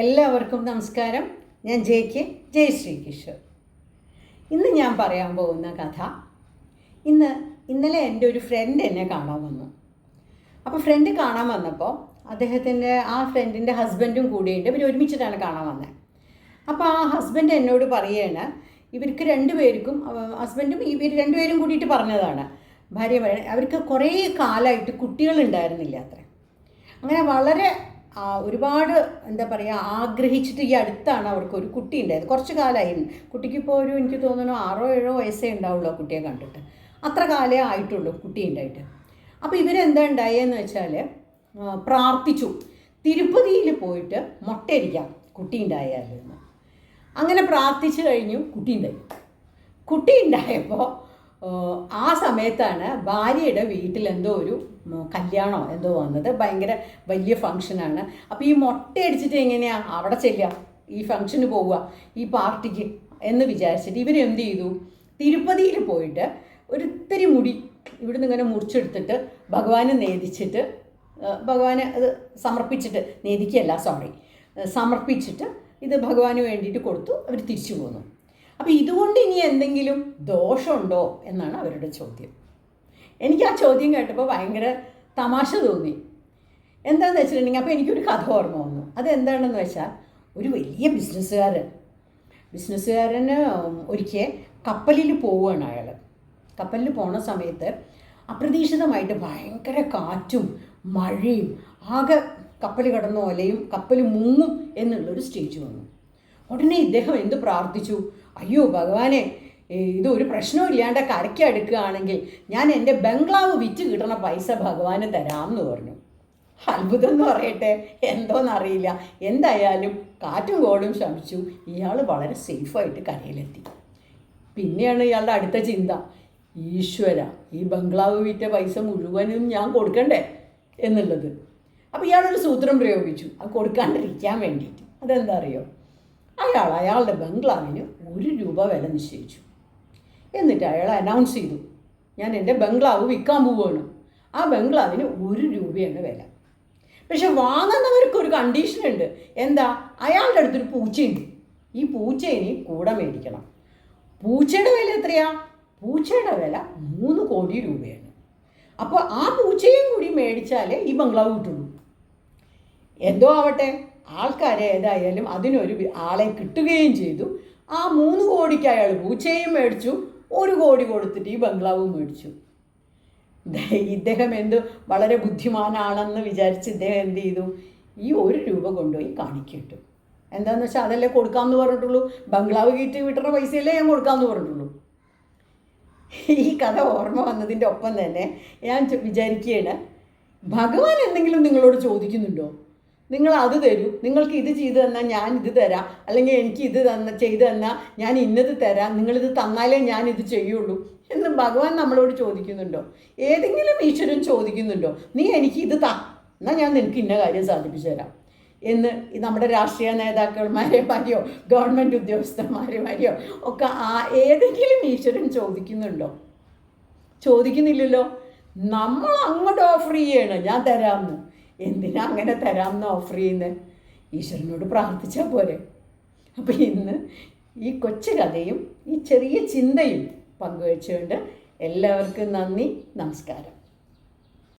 എല്ലാവർക്കും നമസ്കാരം. ഞാൻ ജെ കെ ജയ് ശ്രീകിഷോർ ഇന്ന് ഞാൻ പറയാൻ പോകുന്ന കഥ ഇന്ന് ഇന്നലെ എന്റെ ഒരു ഫ്രണ്ട് എന്നെ കാണാൻ വന്നു. അപ്പോൾ ഫ്രണ്ട് കാണാൻ വന്നപ്പോൾ അദ്ദേഹത്തിന്റെ ആ ഫ്രണ്ടിന്റെ ഹസ്ബൻഡും കൂടിയുണ്ട് ഇവർ ഒരുമിച്ചിട്ടാണ് കാണാൻ വന്നത് അപ്പോൾ ആ ഹസ്ബൻഡ് എന്നോട് പറയുകയാണ് ഇവർക്ക് രണ്ടുപേർക്കും ഹസ്ബൻഡും ഇവർ രണ്ടുപേരും കൂടിയിട്ട് പറഞ്ഞതാണ് ഭാര്യ അവർക്ക് കുറേ കാലമായിട്ട് കുട്ടികളുണ്ടായിരുന്നില്ല അത്ര. അങ്ങനെ വളരെ ഒരുപാട് എന്താ പറയുക ആഗ്രഹിച്ചിട്ട് ഈ അടുത്താണ് അവർക്ക് ഒരു കുട്ടി ഉണ്ടായത്. കുറച്ച് കാലമായി കുട്ടിക്ക് ഇപ്പോൾ ഒരു എനിക്ക് തോന്നുന്നു ആറോ ഏഴോ വയസ്സേ ഉണ്ടാവുള്ളൂ കുട്ടിയെ കണ്ടിട്ട്. അത്ര കാലേ ആയിട്ടുള്ളൂ കുട്ടി ഉണ്ടായിട്ട്. അപ്പോൾ ഇവരെന്താ ഉണ്ടായെന്ന് വെച്ചാൽ പ്രാർത്ഥിച്ചു. തിരുപ്പതിയിൽ പോയിട്ട് മുട്ടയടിക്കാം കുട്ടി ഉണ്ടായാലെന്ന് അങ്ങനെ പ്രാർത്ഥിച്ചു കഴിഞ്ഞു കുട്ടി ഉണ്ടായി. കുട്ടി ഉണ്ടായപ്പോൾ ആ സമയത്താണ് ഭാര്യയുടെ വീട്ടിൽ എന്തോ ഒരു കല്യാണോ എന്തോ വന്നത്. ഭയങ്കര വലിയ ഫങ്ഷനാണ് അപ്പോൾ ഈ മൊട്ടയടിച്ചിട്ട് എങ്ങനെയാണ് അവിടെ ചെല്ലുക? ഈ ഫങ്ഷന് പോവുക ഈ പാർട്ടിക്ക് എന്ന് വിചാരിച്ചിട്ട് ഇവരെന്ത് ചെയ്തു? തിരുപ്പതിയിൽ പോയിട്ട് ഒരിത്തിരി മുടി ഇവിടുന്ന് ഇങ്ങനെ മുറിച്ചെടുത്തിട്ട് ഭഗവാനെ നേദിച്ചിട്ട് ഭഗവാനെ അത് സമർപ്പിച്ചിട്ട് നേദിക്കല്ല സോറി സമർപ്പിച്ചിട്ട് ഇത് ഭഗവാന് വേണ്ടിയിട്ട് കൊടുത്തു അവർ തിരിച്ചു പോന്നു. അപ്പോൾ ഇതുകൊണ്ട് ഇനി എന്തെങ്കിലും ദോഷമുണ്ടോ എന്നാണ് അവരുടെ ചോദ്യം. എനിക്ക് ആ ചോദ്യം കേട്ടപ്പോൾ ഭയങ്കര തമാശ തോന്നി. എന്താണെന്ന് വെച്ചിട്ടുണ്ടെങ്കിൽ അപ്പോൾ എനിക്കൊരു കഥ ഓർമ്മ വന്നു. അതെന്താണെന്ന് വെച്ചാൽ ഒരു വലിയ ബിസിനസ്സുകാരൻ. ബിസിനസ്സുകാരന് ഒരിക്കൽ കപ്പലിൽ പോവുകയാണ് അയാൾ കപ്പലിൽ പോണ സമയത്ത് അപ്രതീക്ഷിതമായിട്ട് ഭയങ്കര കാറ്റും മഴയും ആകെ കപ്പൽ കിടന്ന ഒലയും കപ്പൽ മുങ്ങും എന്നുള്ളൊരു സ്റ്റേജ് വന്നു. ഉടനെ ഇദ്ദേഹം എന്ത് പ്രാർത്ഥിച്ചു? അയ്യോ ഭഗവാനെ ഇത് ഒരു പ്രശ്നവും ഇല്ലാണ്ട് കരയ്ക്ക് അടുക്കുകയാണെങ്കിൽ ഞാൻ എന്റെ ബംഗ്ലാവ് വിറ്റ് കിട്ടണ പൈസ ഭഗവാന് തരാമെന്ന് പറഞ്ഞു. അത്ഭുതം എന്ന് പറയട്ടെ എന്തോന്നറിയില്ല. എന്തായാലും കാറ്റും കോടും ശമിച്ചു. ഇയാൾ വളരെ സേഫായിട്ട് കരയിലെത്തി. പിന്നെയാണ് ഇയാളുടെ അടുത്ത ചിന്ത. ഈശ്വര ഈ ബംഗ്ലാവ് വിറ്റ പൈസ മുഴുവനും ഞാൻ കൊടുക്കണ്ടേ എന്നുള്ളത്. അപ്പോൾ ഇയാളൊരു സൂത്രം പ്രയോഗിച്ചു. അത് കൊടുക്കാണ്ടിരിക്കാൻ വേണ്ടിയിട്ട്. അതെന്താ അറിയോ? അയാൾ അയാളുടെ ബംഗ്ലാവിന് ഒരു രൂപ വില നിശ്ചയിച്ചു. എന്നിട്ട് അയാൾ അനൗൺസ് ചെയ്തു ഞാൻ എന്റെ ബംഗ്ലാവ് വിൽക്കാൻ പോവുകയാണ്. ആ ബംഗ്ലാവിന് ഒരു രൂപയാണ് വില. പക്ഷെ വാങ്ങുന്നവർക്ക് ഒരു കണ്ടീഷൻ ഉണ്ട്. എന്താ? അയാളുടെ അടുത്തൊരു പൂച്ചയുണ്ട്. ഈ പൂച്ചേനെ കൂടെ മേടിക്കണം. പൂച്ചയുടെ വില എത്രയാ? പൂച്ചയുടെ വില മൂന്ന് കോടി രൂപയാണ്. അപ്പോൾ ആ പൂച്ചയും കൂടി മേടിച്ചാലേ ഈ ബംഗ്ലാവ് കിട്ടുള്ളൂ. എന്തോ ആവട്ടെ? ആൾക്കാരെ ഏതായാലും അതിനൊരു ആളെ കിട്ടുകയും ചെയ്തു. ആ മൂന്ന് കോടിക്ക് അയാൾ പൂച്ചയും മേടിച്ചു ഒരു കോടി കൊടുത്തിട്ട് ഈ ബംഗ്ലാവ് മേടിച്ചു. ഇദ്ദേഹം എന്ത് വളരെ ബുദ്ധിമാനാണെന്ന് വിചാരിച്ച് ഇദ്ദേഹം എന്ത് ചെയ്തു? ഈ ഒരു രൂപ കൊണ്ടുപോയി കാണിക്കിട്ടു. എന്താണെന്ന് വെച്ചാൽ അതല്ലേ കൊടുക്കാമെന്ന് പറഞ്ഞിട്ടുള്ളൂ? ബംഗ്ലാവ് കീറ്റ് വിട്ടുന്ന പൈസയല്ലേ ഞാൻ കൊടുക്കാമെന്ന് പറഞ്ഞിട്ടുള്ളൂ. ഈ കഥ ഓർമ്മ വന്നതിന്റെ ഒപ്പം തന്നെ ഞാൻ വിചാരിക്കുകയാണ് ഭഗവാൻ എന്തെങ്കിലും നിങ്ങളോട് ചോദിക്കുന്നുണ്ടോ? നിങ്ങൾ അത് തരൂ. നിങ്ങൾക്ക് ഇത് ചെയ്തു തന്നാൽ ഞാൻ ഇത് തരാം. അല്ലെങ്കിൽ എനിക്ക് ഇത് തന്ന ചെയ്തു തന്നാൽ ഞാൻ ഇന്നത് തരാം. നിങ്ങളിത് തന്നാലേ ഞാൻ ഇത് ചെയ്യുള്ളൂ എന്ന് ഭഗവാൻ നമ്മളോട് ചോദിക്കുന്നുണ്ടോ? ഏതെങ്കിലും ഈശ്വരൻ ചോദിക്കുന്നുണ്ടോ? നീ എനിക്ക് ഇത് താ. എന്നാൽ ഞാൻ നിനക്ക് ഇന്ന കാര്യം സാധിപ്പിച്ചു തരാം. എന്ന് നമ്മുടെ രാഷ്ട്രീയ നേതാക്കന്മാരെ മാരിയോ ഗവൺമെന്റ് ഉദ്യോഗസ്ഥന്മാരെ മാരിയോ ഒക്കെ ആ ഏതെങ്കിലും ഈശ്വരൻ ചോദിക്കുന്നുണ്ടോ? ചോദിക്കുന്നില്ലല്ലോ. നമ്മൾ അങ്ങോട്ട് ഓഫർ ചെയ്യാണ്. ഞാൻ തരാമെന്ന് എന്തിനാ അങ്ങനെ തരാമെന്ന് ഓഫർ ചെയ്യുന്നത് ഈശ്വരനോട് പ്രാർത്ഥിച്ചാൽ പോരെ. അപ്പോൾ ഇന്ന് ഈ കൊച്ചു കഥയും ഈ ചെറിയ ചിന്തയും പങ്കുവച്ചുകൊണ്ട് എല്ലാവർക്കും നന്ദി നമസ്കാരം.